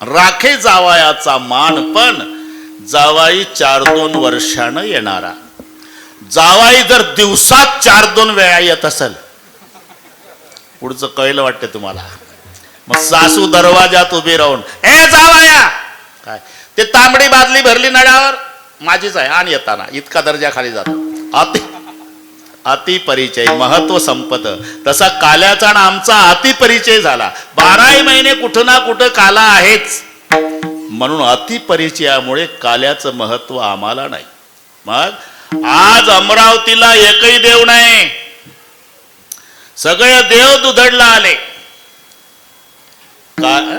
राखे जावायाचा मान पण जावाई चार दोन वर्षानं येणारा. जावाई जर दिवसात चार दोन वेळा येत असेल पुढचं कळलं वाटतं तुम्हाला? मग सासू दरवाजात उभी राहून ए जावाया! काय? ते तांबडी बादली भरली नळ्यावर माझीच आहे आणि येताना. इतका दर्जा खाली जातो. अति अति परिचय महत्त्व संपत. तसा काल्याचा आणि आमचा अति परिचय झाला. बाराही महिने कुठं ना कुठं काला आहेच. म्हणून अति परिचयामुळे काल्याचं महत्त्व आम्हाला नाही. मग आज अमरावतीला एकही देव नाही. सगळे देव दुधडला आले. का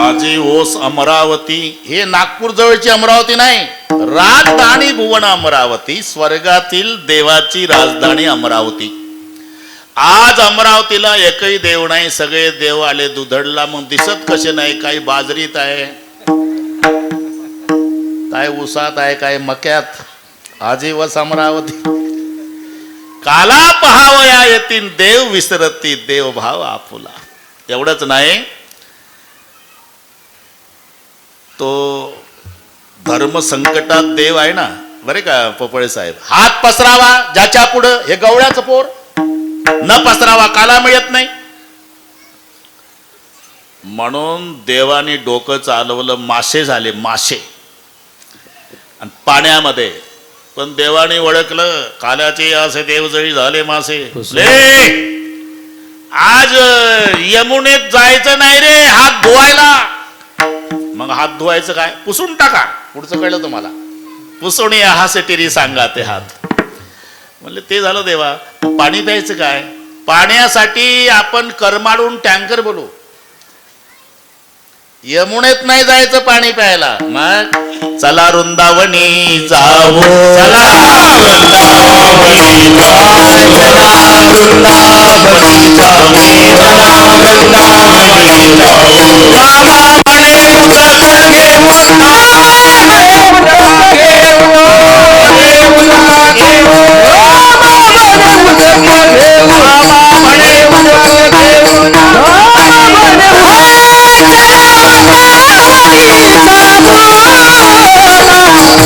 आजी ओस अमरावती. हे नागपूर जवळची अमरावती नाही राजधानी भुवन अमरावती स्वर्गातील देवाची राजधानी अमरावती. आज अमरावतीला एकही देव नाही सगळे देव आले दुधडला मग दिसत कसे नाही काही बाजरीत आहे? काय उसात आहे काय मक्यात? आजी वस अमरावती. काला पहावया येतील देव विसरती देव भाव आपुला. एवढंच नाही. तो धर्म संकटात देव आहे ना बरे का पोपळे साहेब? हात पसरावा ज्याच्या पुढं हे गवळ्याचं पोर. न पसरावा काला मिळत नाही. म्हणून देवाने डोकं चालवलं मासे झाले मासे. आणि पाण्यामध्ये. पण देवाने ओळखलं काल्याचे असे देवजळी झाले मासे. आज यमुनेत जायचं नाही रे हात धुवायला. मग हात धुवायचं काय? पुसून टाका. पुढचं कळलं तुम्हाला. पुसून या हा टिरी सांगा ते हात. म्हणले ते झालं देवा. पाणी प्यायचं काय? पाण्यासाठी आपण करमाडून टँकर बोलू. यमुनेत नाही जायचं पाणी प्यायला. मग? चला वृंदावनी जाऊ चला वृंदावनी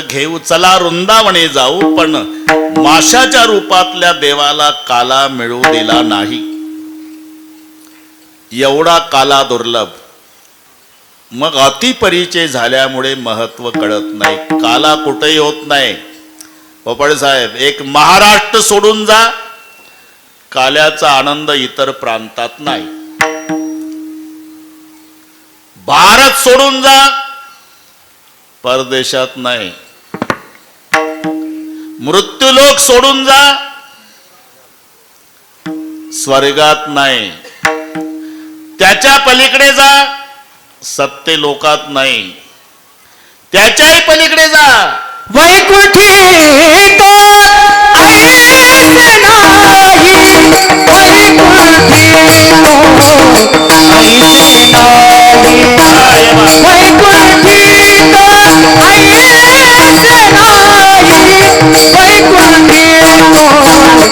घेऊ? चला वृंदावने जाऊ पण माशाच्या रूपातल्या देवाला काला मिळू दिला नाही. एवढा काला दुर्लभ. मग अतिपरिचय झाल्यामुळे महत्त्व कळत नाही. काला कुठेही होत नाही. पोपळ साहेब एक महाराष्ट्र सोडून जा. काल्याचा आनंद इतर प्रांतात नाही. भारत सोडून जा. परदेशात नाही. मृत्यूलोक सोडून जा. स्वर्गात नाही. त्याच्या पलीकडे जा. सत्य लोकात नाही. त्याच्याही पलीकडे जा. वैकुंठी!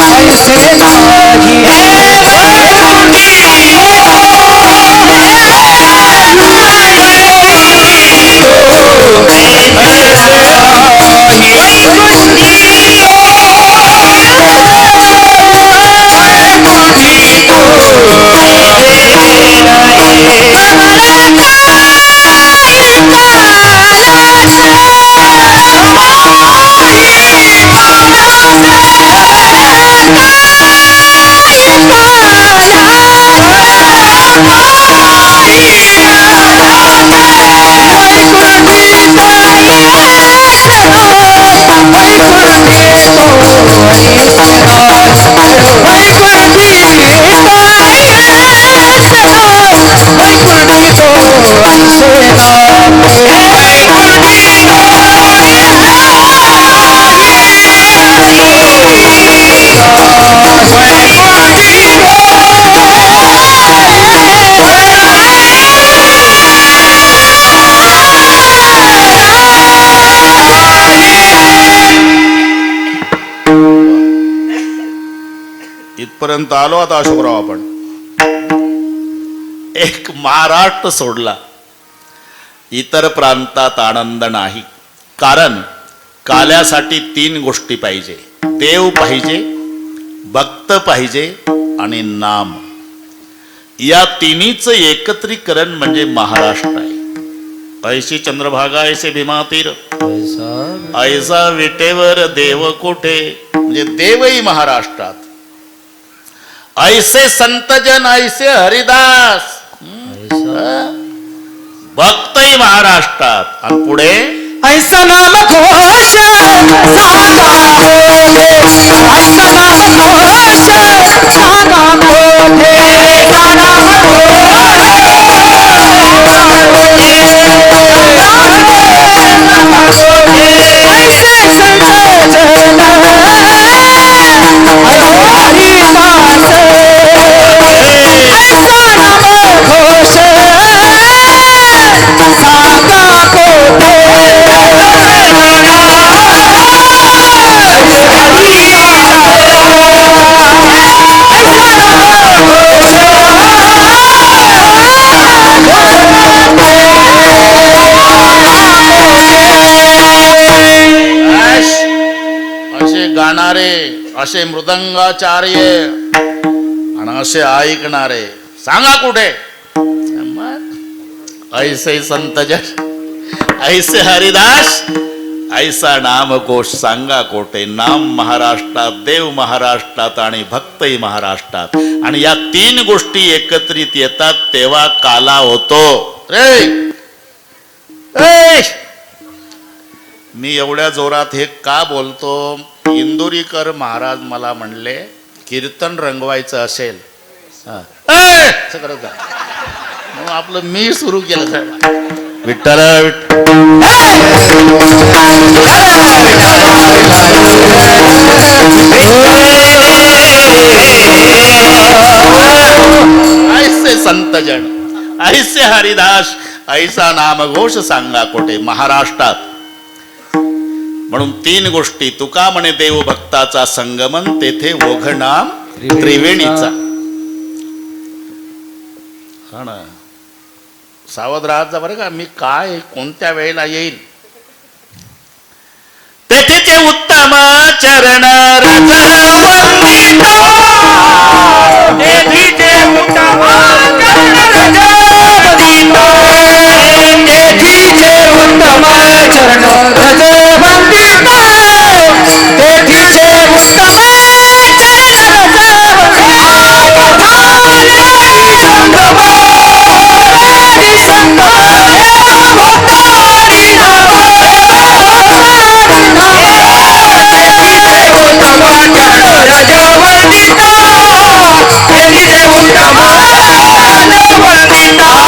I said इथपर्यंत आलो आता अशोकराव आपण. एक महाराष्ट्र सोडला. इतर प्रांतात आनंद नाही. कारण काल्यासाठी तीन गोष्टी पाहिजे. देव पाहिजे भक्त पाहिजे आणि नाम. या तिन्हीचं एकत्रीकरण म्हणजे महाराष्ट्र आहे. ऐशी चंद्रभागा ऐसे भीमा तीर. ऐसा विटेवर देव कोठे? म्हणजे देवही महाराष्ट्रात. ऐसे संतजन ऐसे हरिदास। भक्तही महाराष्ट्रात. आणि पुढे? ऐसा नाम घोष सांगा मोठे ऐसा नाम गाणारे असे मृदंगाचार्य आणि असे ऐकणारे सांगा कुठे? ऐसे संत जश ऐसे हरिदास ऐसा नामकोश सांगा कोठे नाम महाराष्ट्रात देव महाराष्ट्रात आणि भक्तही महाराष्ट्रात. आणि या तीन गोष्टी एकत्रित येतात तेव्हा काला होतो. रे ए! मी एवढ्या जोरात हे का बोलतो? इंदुरीकर महाराज मला म्हणले कीर्तन रंगवायचं असेल! असं करत आपलं मी सुरू केलं साहेब. विठ्ठल ऐसे संतजन ऐसे हरिदास ऐसा नामघोष सांगा कोठे महाराष्ट्रात. म्हणून तीन गोष्टी तुका म्हणे देव भक्ताचा संगमन तेथे ओघनाम त्रिवेणीचा. हा ना. सावध राहत जा बरं का. मी काय कोणत्या वेळेला येईल त्याचे उत्तम चरण Come on! तेथीचे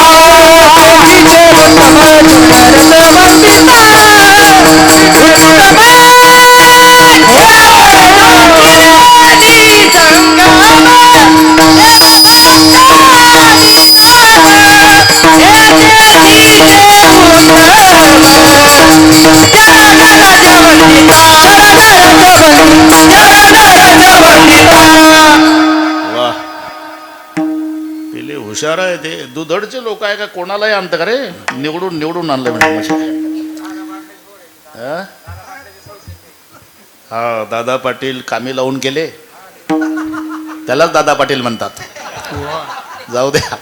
धडचे लोक आहे का? कोणालाही आणतं का रे? निवडून निवडून आणलं म्हणजे हा? हा दादा पाटील कामी लावून गेले त्यालाच दादा पाटील म्हणतात. जाऊ द्या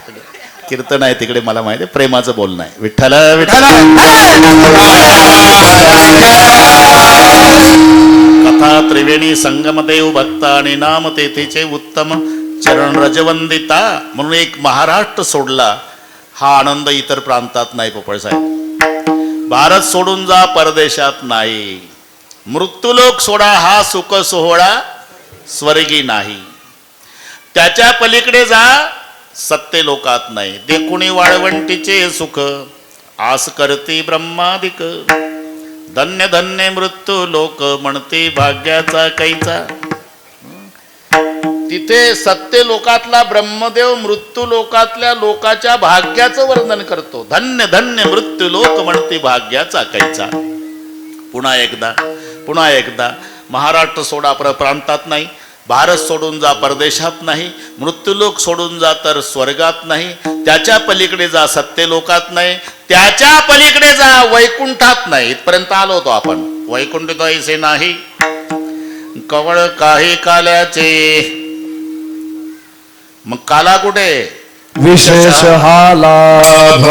कीर्तन आहे तिकडे मला माहिती आहे. प्रेमाचं बोलणं आहे. विठ्ठल विठ्ठल. कथा त्रिवेणी संगमदेव भक्त आणि नाम तेथेचे उत्तम चरण रजवंदिता म्हणून एक महाराष्ट्र सोडला हा आनंद इतर प्रांतात नाही पोपळसाहेब भारत सोडून जा परदेशात नाही. मृत्यूलोक सोडा हा सुख सोहळा स्वर्गी नाही. त्याच्या पलीकडे जा सत्य लोकात नाही. देखुणी वाळवंटीचे सुख आस करती ब्रह्मादिक. धन्य धन्य मृत्यू लोक म्हणते भाग्याचा कैचा. तिथे सत्य लोकातला ब्रह्मदेव मृत्यू लोकातल्या लोकाच्या भाग्याचं वर्णन करतो. धन्य धन्य मृत्यू लोक म्हणते भाग्याचा कैचा पुन्हा एकदा पुन्हा एकदा. महाराष्ट्र सोडा प्र प्रांतात नाही भारत सोडून जा परदेशात नाही मृत्यूलोक सोडून जा तर स्वर्गात नाही त्याच्या पलीकडे जा सत्यलोकात नाही त्याच्या पलीकडे जा वैकुंठात नाही. इथपर्यंत आलो होतो आपण. वैकुंठ ऐसे नाही. कवळ काही काल्याचे मग काला कुठे? विशेष हा लाभ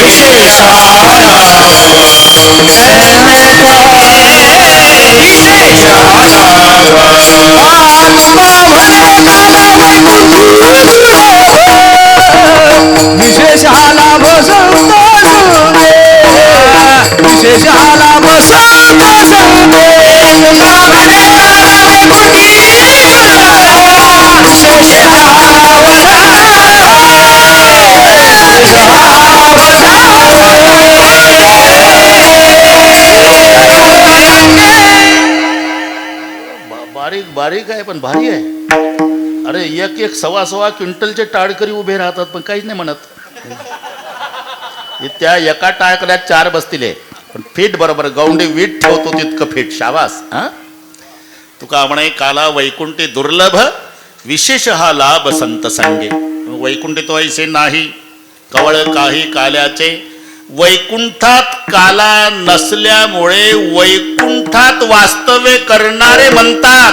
विशेष विशेष हा लाभ संत विशेष हा लाभ बारीक बारीक आहे पण भारी आहे अरे एक एक सव्वा सव्वा क्विंटलचे टाळकरी उभे राहतात पण काहीच नाही म्हणत हे त्या एका टाळकऱ्यात चार बसतील पण फिट बरोबर गौंडी वीट ठेवतो तितकं फिट. शाबास हा? तुका म्हणे काला वैकुंठी दुर्लभ विशेष हा लाभ संत सांगे. वैकुंठी तो ऐसे नाही. कवळ काही काल्याचे वैकुंठात काला नसल्यामुळे वैकुंठात वास्तव्य करणारे म्हणतात.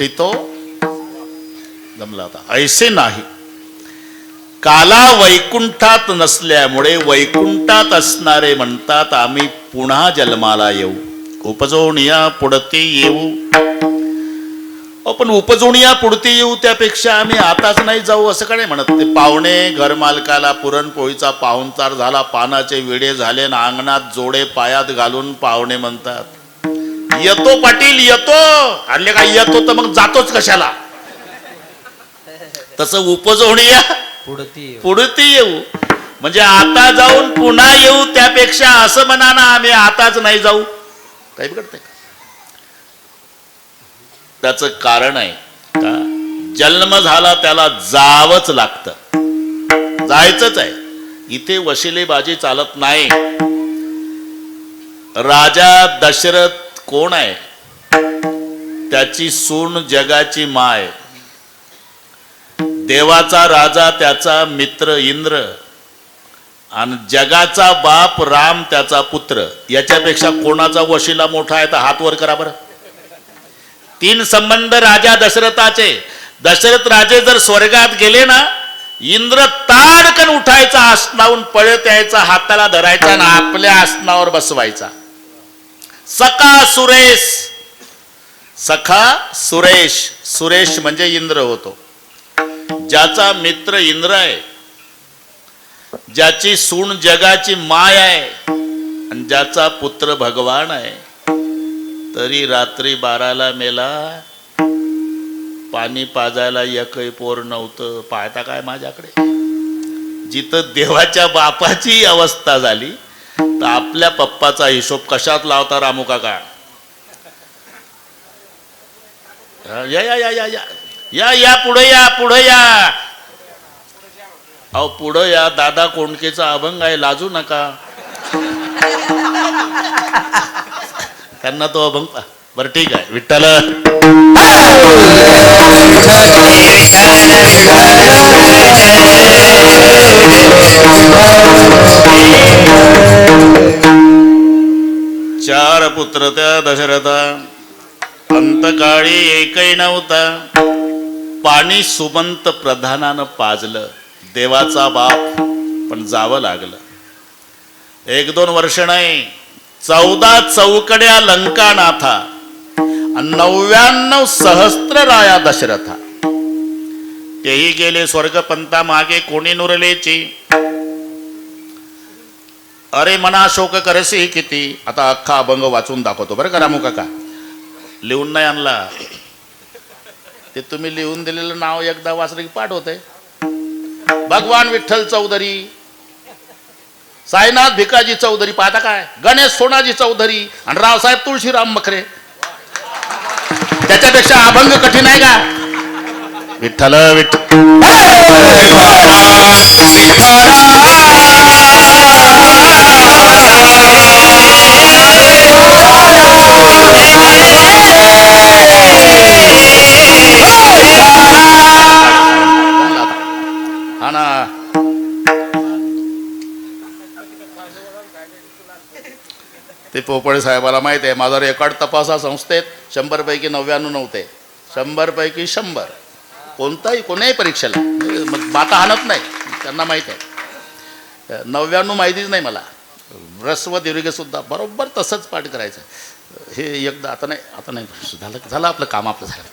वैकुंठितो जमला होता. ऐसे नाही. काला वैकुंठात नसल्यामुळे वैकुंठात असणारे म्हणतात आम्ही पुन्हा जन्माला येऊ. उपजोनिया पुढती येऊ. आपण उपजोनिया पुढती येऊ त्यापेक्षा आम्ही आताच नाही जाऊ असं का नाही म्हणत? ते पाहुणे घरमालकाला पुरणपोळीचा पाहुणचार झाला पानाचे विडे झाले ना अंगणात जोडे पायात घालून पाहुणे म्हणतात येतो पाटील येतो. आणले का येतो तर मग जातोच कशाला? तसं उपजोनिया पुढती पुढती येऊ. म्हणजे आता जाऊन पुन्हा येऊ त्यापेक्षा असं म्हणा ना आम्ही आताच नाही जाऊ. काही बिघडतंय का? त्याचं कारण आहे का? जन्म झाला त्याला जावंच लागतं. जायचंच आहे. इथे वशिलेबाजी चालत नाही. राजा दशरथ कोण आहे? त्याची सून जगाची माय. देवाचा राजा त्याचा मित्र इंद्र आणि जगाचा बाप राम त्याचा पुत्र. याच्यापेक्षा कोणाचा वशिला मोठा आहे तर हात वर करा बरं. तीन संबंध राजा दशरथाचे. दशरथ राजे जर स्वर्गात गेले ना इंद्र ताडकन उठायचा आसनावून पळत यायचा हाताला धरायचा आणि आपल्या आसनावर बसवायचा. सखा सुरेश. सखा सुरेश. सुरेश म्हणजे इंद्र होतो. ज्याचा मित्र इंद्र आहे. ज्याची सून जगाची माय आहे. आणि ज्याचा पुत्र भगवान आहे. तरी रात्री बाराला मेला. पाणी पाजायला एकही पोर नव्हतं. पाहता काय माझ्याकडे? जिथं देवाच्या बापाची अवस्था झाली तर आपल्या पप्पाचा हिशोब कशात लावता रामू काका? या या या या या. या या पुढे या पुढे या. अहो पुढं या. दादा कोंडकेचा अभंग आहे लाजू नका. त्यांना तो अभंग पा- बरं ठीक आहे. विठ्ठल. चार पुत्र त्या दशरथा. अंतकाळी एकही नव्हता. पाणी सुमंत प्रधानानं पाजलं. देवाचा बाप पण जावं लागलं. एक दोन वर्ष नाही. चौदा चौकड्या लंकानाथा. नव्याण्णव सहस्त्र राया दशरथा. तेही गेले स्वर्गपंता मागे कोणी नुरलेची? अरे मना शोक करसी किती? आता अख्खा अभंग वाचून दाखवतो. बरं का रामू काका? लिहून नाही आणला. ते तुम्ही लिहून दिलेलं नाव एकदा वाचलं की पाठ होते भगवान विठ्ठल चौधरी साईनाथ भिकाजी चौधरी पाहता काय? गणेश सोनाजी चौधरी आणि रावसाहेब तुळशीराम मखरे. त्याच्यापेक्षा अभंग कठीण आहे का विठ्ठल विठ्ठल ते पोपळे साहेबाला माहिती आहे माझा रेकॉर्ड तपासा संस्थेत शंभर पैकी नव्याण्णव नव्हते. शंभर पैकी शंभर. कोणताही कोण्याही परीक्षेला. माता बाता हाणत नाही त्यांना माहीत आहे. नव्याण्णव माहितीच नाही मला. रस्व दीर्घसुद्धा बरोबर तसंच पाठ करायचं. हे एकदा आता नाही आता नाही झालं झालं आपलं काम आपलं झालं.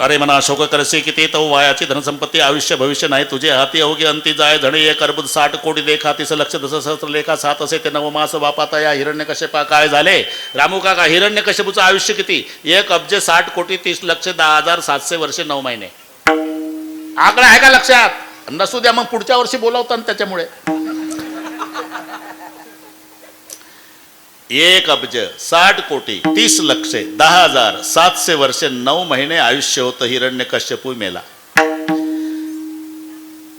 अरे म्हणा शोक करसे की ते तो वायाची धनसंपत्ती आयुष्य भविष्य नाही. तुझे हाती अवघे अंती जाय. धणे एक अर्बुद साठ कोटी देखा तिचं लक्ष दस सहस्त्र लेखा सात असे ते नवमास बापाता या हिरण्य कश्यपा. काय झाले? रामू काका हिरण्य कश्यपूचं आयुष्य किती? एक अब्ज साठ कोटी तीस लक्ष दहा हजार सातशे वर्षे नऊ महिने. आकडा आहे का लक्षात? नसू द्या मग पुढच्या वर्षी बोलावतं त्याच्यामुळे. एक अब्ज साठ कोटी तीस लक्षे दहा हजार सातशे वर्षे नऊ महिने आयुष्य होतं हिरण्य कश्यपू मेला.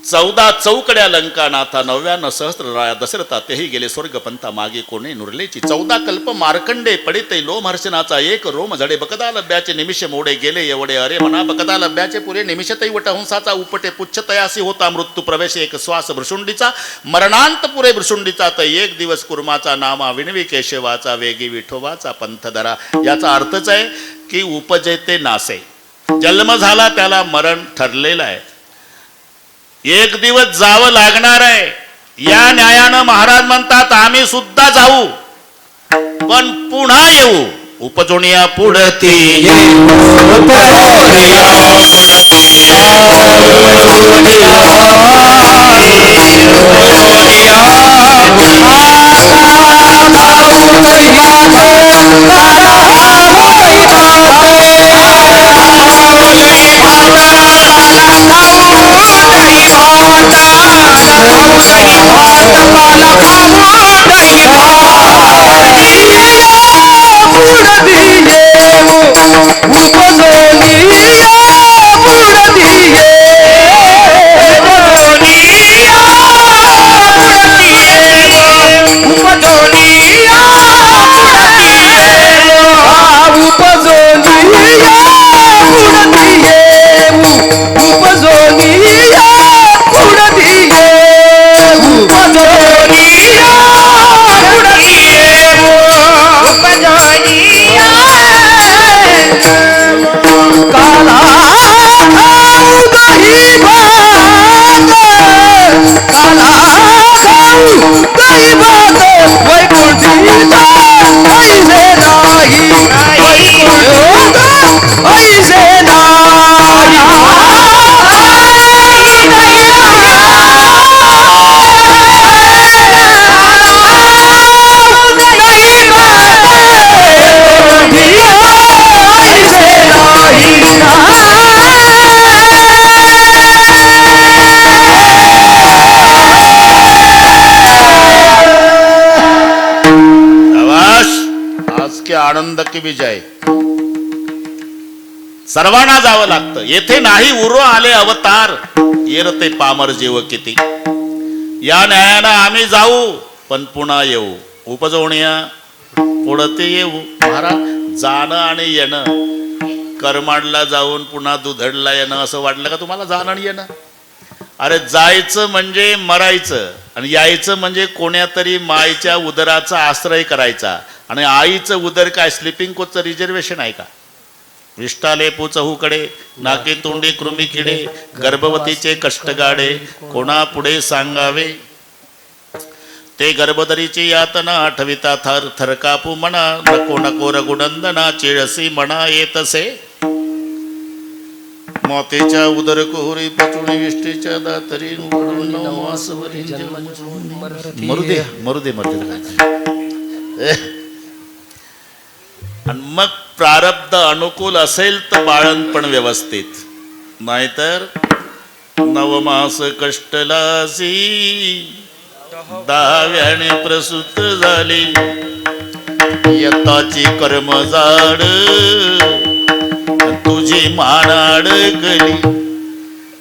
चौदा चौकड्या लंकानाथा नव्याण्णव सहस्त्र राया दशरथा तेही गेले स्वर्गपंथा मागे कोणी नुरलेची. चौदा कल्प मार्कंडे पडिते लोमहर्षणाचा एक रोम झडे बकदा लभ्याचे निमिष मोडे गेले एवढे अरे म्हणा बकदा लभ्याचे पुरे निमिषतही वटहंसाचा उपटे पुच्छ तयासी होता मृत्यू प्रवेश एक श्वास भृशुंडीचा मरणांत पुरे भृशुंडीचा तर एक दिवस कुर्माचा नामा विणवी केशवाचा वेगी विठोबाचा पंथ धरा याचा अर्थच आहे की उपजे ते नासे. जन्म झाला त्याला मरण ठरलेला आहे. एक दिवस जावं लागणार आहे. या न्यायानं महाराज म्हणतात आम्ही सुद्धा जाऊ. पण पुन्हा येऊ. उपजोनिया पुढती Thank you. की विजय. सर्वांना जावं लागतं. येथे नाही उरो आले अवतार. येर ते पामर जीव किती. या न्यायानं आम्ही जाऊ पण पुन्हा येऊ. उपजवणीया पुढं ते येऊ. महाराज जाणं आणि येणं. करमाडला जाऊन पुन्हा दुधडला येणं. असं वाटलं का तुम्हाला जाणं आणि येणं? अरे जायचं म्हणजे मरायचं. आणि यायचं म्हणजे कोण्यातरी मायच्या उदराचा आश्रय करायचा. आणि आईचं उदर काय? स्लिपिंग कोचचं रिझर्वेशन आहे का? विष्टाले पुचहूकडे नाके तोंडी कृमी किडे गर्भवतीचे कष्टगाडे कोणा पुढे सांगावे? ते गर्भदरीची यातना आठविता थर थर कापू म्हणा नको नको रघुनंदना चिळसी म्हणा येतसे मोतेच्या उदर कोहरी पचुणी विष्टीच्या दातरी उघडून नववासवरी मरू दे मरू दे मरू दे आणि मग प्रारब्ध अनुकूल असेल तर बाळणपण व्यवस्थित. नाहीतर नवमास कष्टलासी दहाव्याने प्रसूत झाली. यताची कर्म जाड तुझी मानाड गली.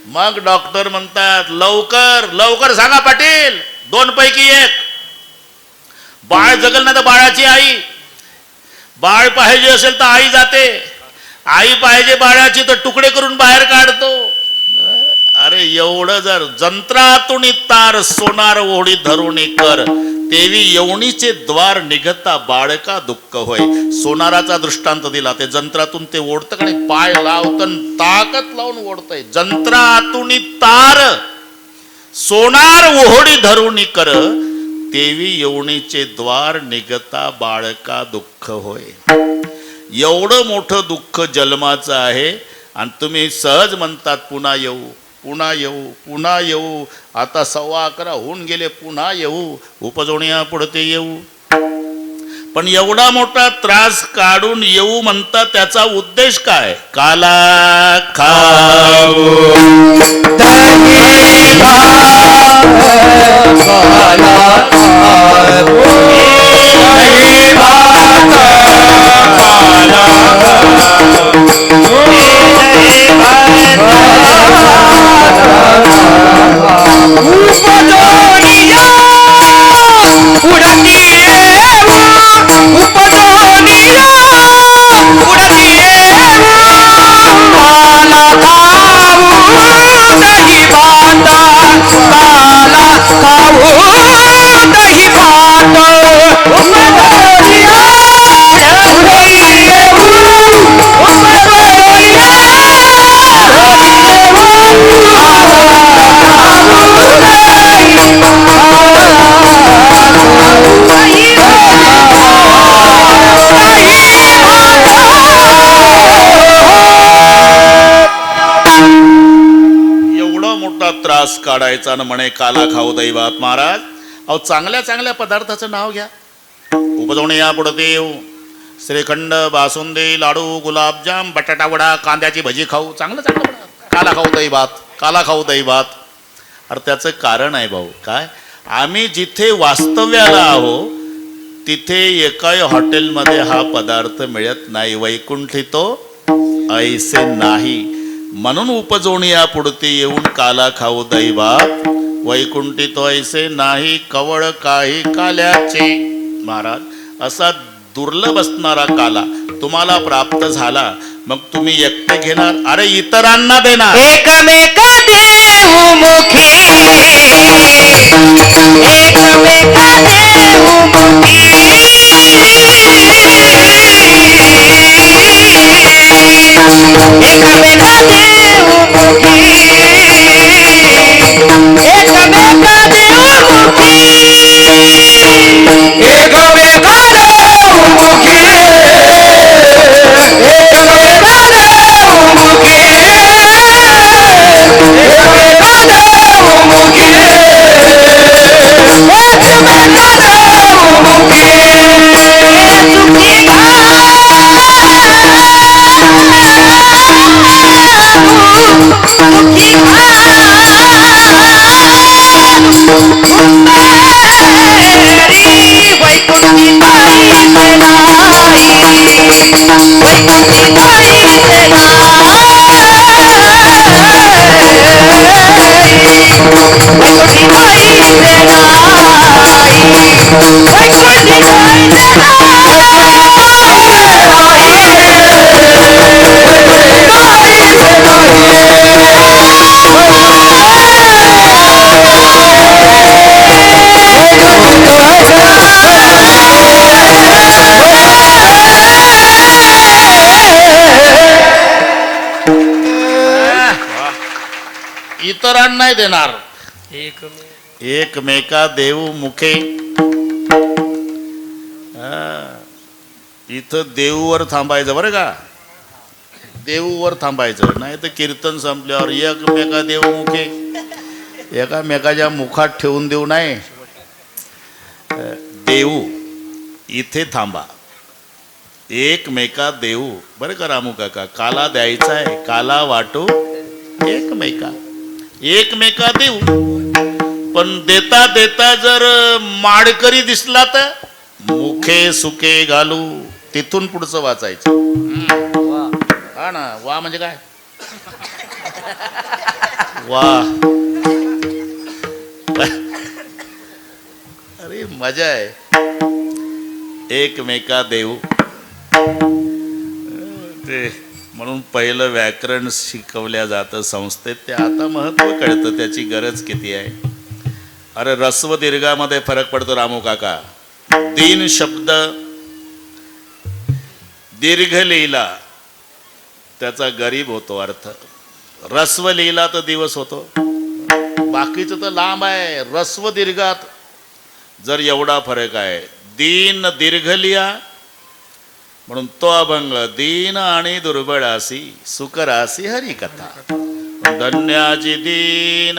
मग डॉक्टर म्हणतात लवकर लवकर सांगा पाटील. दोन पैकी एक. बाळ जगल ना तर बाळाची आई. बाळ पाहिजे असेल तर आई जाते. आई पाहिजे बाळाची तर तुकडे करून बाहेर काढतो. अरे एवढं जर जंत्रातून तार सोनार ओढी धरून कर तेवी यवणीचे द्वार निघता बाळका दुःख होय. सोनाराचा दृष्टांत दिला ते जंत्रातून ते ओढतं आणि पाय लावतं ताकद लावून ओढतंय. जंत्रातून तार सोनार ओहडी धरून कर तेवी यवणीचे द्वार निघता बाळका दुःख होय. एवढं मोठं दुःख जन्माचं आहे आणि तुम्ही सहज म्हणतात पुन्हा येऊ पुन्हा येऊ पुन्हा येऊ. आता सव्वा अकरा होऊन गेले पुन्हा येऊ. उपजवण्या पुढते येऊ. पण एवढा मोठा त्रास काढून येऊ म्हणता त्याचा उद्देश काय? काला खाऊ. काढायचा न म्हणे काला खाऊ दैवात महाराज. अहो चांगल्या चांगल्या पदार्थाचं नाव घ्या. उपजवणे या पुढे देव. श्रीखंड बासुंदी लाडू गुलाबजाम बटाटा वडा कांद्याची भजी खाऊ. चांगलं चांगलं काला खाऊ दैवात. काला खाऊ दैवात. अरे त्याचं कारण आहे भाऊ काय? आम्ही जिथे वास्तव्याला आहो तिथे एकाही हॉटेलमध्ये हा पदार्थ मिळत नाही. वैकुंठी तो ऐसे नाही. म्हणून उपजोणिया पुढती येऊन काला खाऊ दैवा. वैकुंठी तो ऐसे नाही कवळ काही काल्याचे. महाराज असा दुर्लभ असणारा काला तुम्हाला प्राप्त झाला मग तुम्ही एकटे घेणार अरे इतरांना देणार. एकमेक देऊ मुखी. एकमेक देऊ मुखी. एकमेक रान नाही देणार. एकमेका देऊ मुखे. इथं देऊवर थांबायचं बरं का? देऊवर थांबायचं. नाही तर कीर्तन संपल्यावर एकमेका देऊ मुखे. एकामेकाच्या मुखात ठेवून देऊ नाही. देऊ. इथे थांबा. एकमेका देऊ. बरं का रामू काका? काला द्यायचा आहे काला वाटू एकमेका. एकमेका देऊ. पण देता देता जर माडकरी दिसला तर मुखे सुखे घालू. तिथून पुढचं वाचायचं. हा ना वा म्हणजे काय? वा. अरे मजा आहे. एकमेका देऊ. ते म्हणून पहिलं व्याकरण शिकवल्या जातं संस्थेत ते आता महत्त्व कळतं त्याची गरज किती आहे? अरे रस्व दीर्घामध्ये फरक पडतो रामू काका. तीन शब्द दीर्घ लिहिला त्याचा गरीब होतो अर्थ. रस्व लिहिला तर दिवस होतो. बाकीचं तर लांब आहे. रस्व दीर्घात जर एवढा फरक आहे दीन दीर्घ लिहा म्हणून तो अभंग दीन आणि दुर्बळासी सुकरासी हरिकथा. धन्याची दीन.